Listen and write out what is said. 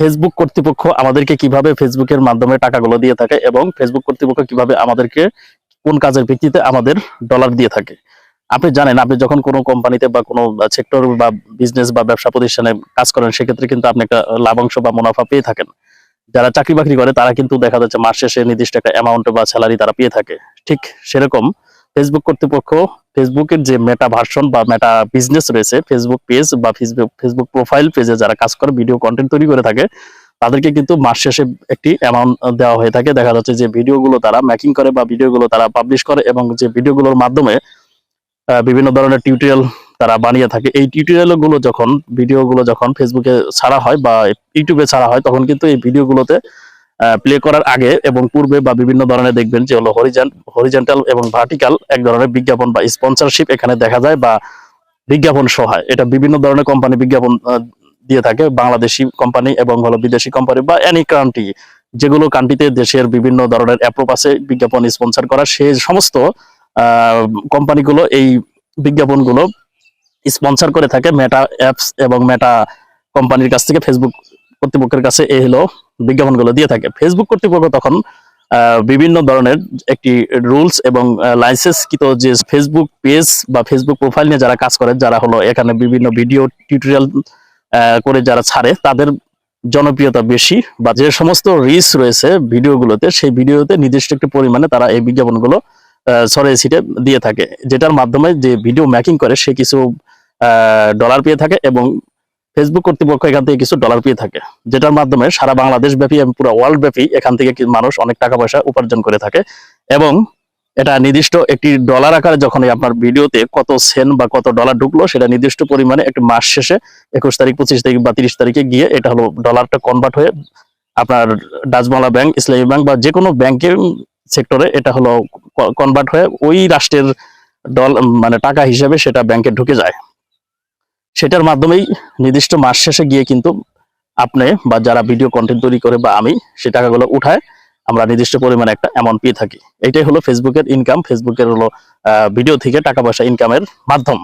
Facebook কর্তৃপক্ষ আমাদেরকে কীভাবে ফেসবুকের মাধ্যমে টাকাগুলো দিয়ে থাকে এবং ফেসবুক কর্তৃপক্ষ কীভাবে আমাদেরকে কোন কাজের ভিত্তিতে আমাদের ডলার দিয়ে থাকে। আপনি জানেন, আপনি যখন কোনো কোম্পানিতে বা কোনো সেক্টর বা বিজনেস বা ব্যবসা প্রতিষ্ঠানে কাজ করেন, সেক্ষেত্রে কিন্তু আপনি একটা লাভাংশ বা মুনাফা পেয়ে থাকেন। যারা চাকরি বাকরি করে, তারা কিন্তু দেখা যাচ্ছে মাস শেষে নির্দিষ্ট একটা অ্যামাউন্ট বা স্যালারি তারা পেয়ে থাকে। ঠিক সেরকম ফেসবুক কর্তৃপক্ষ ফেসবুকের যে মেটা ভার্সন বা মেটা বিজনেস রয়েছে ফেসবুক পেজ বা ফেসবুক প্রোফাইল পেজে যারা কাজ করে ভিডিও কন্টেন্ট তৈরি করে থাকে, তাদেরকে কিন্তু মাস শেষে একটি অ্যামাউন্ট দেওয়া হয়ে থাকে। দেখা যাচ্ছে যে ভিডিওগুলো তারা মেকিং করে বা ভিডিওগুলো তারা পাবলিশ করে এবং যে ভিডিওগুলোর মাধ্যমে বিভিন্ন ধরনের টিউটোরিয়াল তারা বানিয়ে থাকে। এই টিউটোরিয়ালগুলো যখন ভিডিওগুলো যখন ফেসবুকে ছাড়া হয় বা ইউটিউবে ছাড়া হয়, তখন কিন্তু এই ভিডিওগুলোতে প্লে করার আগে এবং পূর্বে বা বিভিন্ন ধরনের দেখবেন যে হলো হরিজান হরিজেন্টাল এবং ভার্টিক্যাল এক ধরনের বিজ্ঞাপন বা স্পন্সরশিপ এখানে দেখা যায় বা বিজ্ঞাপন সহায় এটা বিভিন্ন ধরনের কোম্পানি বিজ্ঞাপন দিয়ে থাকে। বাংলাদেশি কোম্পানি এবং হলো বিদেশি কোম্পানি বা এনি কান্ট্রি যেগুলো কান্ট্রিতে দেশের বিভিন্ন ধরনের অ্যাপ্রোপ আছে, বিজ্ঞাপন স্পন্সর করা সেই সমস্ত কোম্পানিগুলো এই বিজ্ঞাপনগুলো স্পন্সর করে থাকে মেটা অ্যাপস এবং মেটা কোম্পানির কাছ থেকে ফেসবুক কর্তৃপক্ষের কাছে এই হলো বিজ্ঞাপনগুলো দিয়ে থাকে। ফেসবুক কর্তৃপক্ষ তখন বিভিন্ন ধরনের একটি রুলস এবং লাইসেন্সকৃত যে ফেসবুক পেজ বা ফেসবুক প্রোফাইল নিয়ে যারা কাজ করে, যারা হলো এখানে বিভিন্ন ভিডিও টিউটোরিয়াল করে যারা ছাড়ে, তাদের জনপ্রিয়তা বেশি বা যে সমস্ত রিস রয়েছে ভিডিওগুলোতে সেই ভিডিওতে নির্দিষ্ট একটি পরিমাণে তারা এই বিজ্ঞাপনগুলো সরে সিটে দিয়ে থাকে। যেটার মাধ্যমে যে ভিডিও মেকিং করে, সে কিছু ডলার পেয়ে থাকে এবং ফেসবুক কর্তৃপক্ষ এখান থেকে কিছু ডলার পেয়ে থাকে, যেটার মাধ্যমে সারা বাংলাদেশ ব্যাপী এবং পুরো ওয়ার্ল্ড ব্যাপী এখান থেকে মানুষ অনেক টাকা পয়সা উপার্জন করে থাকে এবং এটা নির্দিষ্ট একটি ডলার আকারে যখন আপনার ভিডিওতে কত সেন বা কত ডলার ঢুকলো, সেটা নির্দিষ্ট পরিমাণে একটি মাস শেষে একুশ তারিখ, পঁচিশ তারিখ বা তিরিশ তারিখে গিয়ে এটা হলো ডলারটা কনভার্ট হয়ে আপনার ডাচবাংলা ব্যাংক, ইসলামী ব্যাংক বা যে কোনো ব্যাংকের সেক্টরে এটা হলো কনভার্ট হয়ে ওই রাষ্ট্রের ডল মানে টাকা হিসেবে সেটা ব্যাংকে ঢুকে যায়। সেটার মাধ্যমেই নির্দিষ্ট মাস শেষে গিয়ে কিন্তু আপনি বা যারা ভিডিও কন্টেন্ট তৈরি করে বা আমি সে টাকাগুলো উঠায়, আমরা নির্দিষ্ট পরিমাণে একটা অ্যামাউন্ট পেয়ে থাকি। এটাই হলো ফেসবুকের ইনকাম ফেসবুকের হলো ভিডিও থেকে টাকা পয়সা ইনকামের মাধ্যম।